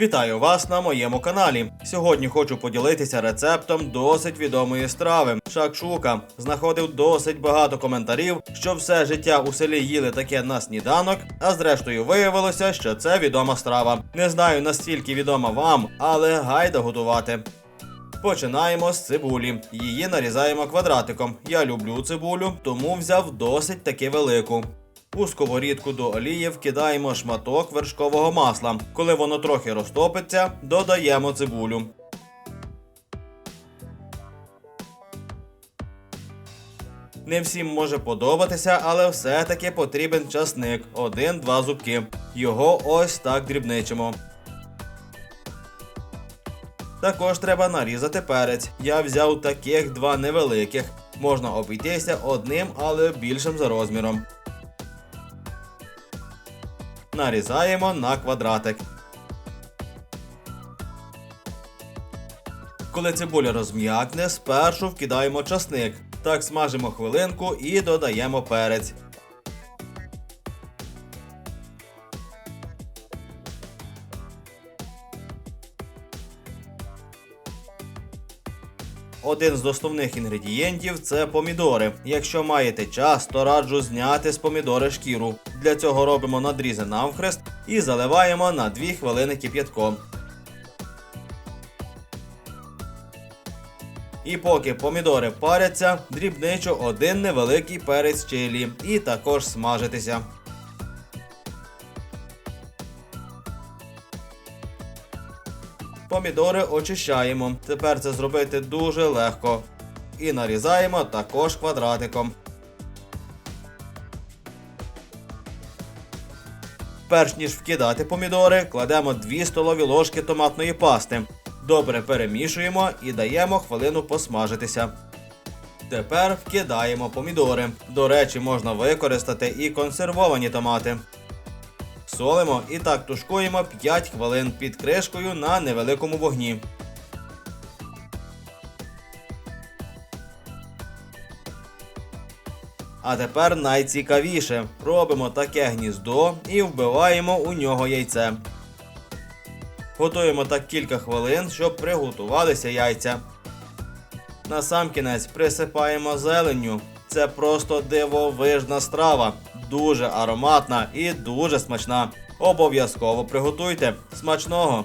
Вітаю вас на моєму каналі. Сьогодні хочу поділитися рецептом досить відомої страви шакшука. Знаходив досить багато коментарів, що все життя у селі їли таке на сніданок, а зрештою виявилося, що це відома страва. Не знаю настільки відома вам, але гайда готувати. Починаємо з цибулі. Її нарізаємо квадратиком. Я люблю цибулю, тому взяв досить таки велику. У сковорідку до олії вкидаємо шматок вершкового масла. Коли воно трохи розтопиться, додаємо цибулю. Не всім може подобатися, але все-таки потрібен часник. Один-два зубки. Його ось так дрібничимо. Також треба нарізати перець. Я взяв таких два невеликих. Можна обійтися одним, але більшим за розміром. Нарізаємо на квадратик. Коли цибуля розм'якне, спершу вкидаємо часник. Так смажимо хвилинку і додаємо перець. Один з основних інгредієнтів це помідори. Якщо маєте час, то раджу зняти з помідори шкіру. Для цього робимо надрізи навхрест і заливаємо на 2 хвилини кип'ятком. І поки помідори паряться, дрібничу один невеликий перець чилі і також смажитися. Помідори очищаємо. Тепер це зробити дуже легко. І нарізаємо також квадратиком. Перш ніж вкидати помідори, кладемо 2 столові ложки томатної пасти. Добре перемішуємо і даємо хвилину посмажитися. Тепер вкидаємо помідори. До речі, можна використати і консервовані томати. Солимо і так тушкуємо 5 хвилин під кришкою на невеликому вогні. А тепер найцікавіше. Робимо таке гніздо і вбиваємо у нього яйце. Готуємо так кілька хвилин, щоб приготувалися яйця. Насамкінець присипаємо зеленню. Це просто дивовижна страва, дуже ароматна і дуже смачна. Обов'язково приготуйте. Смачного!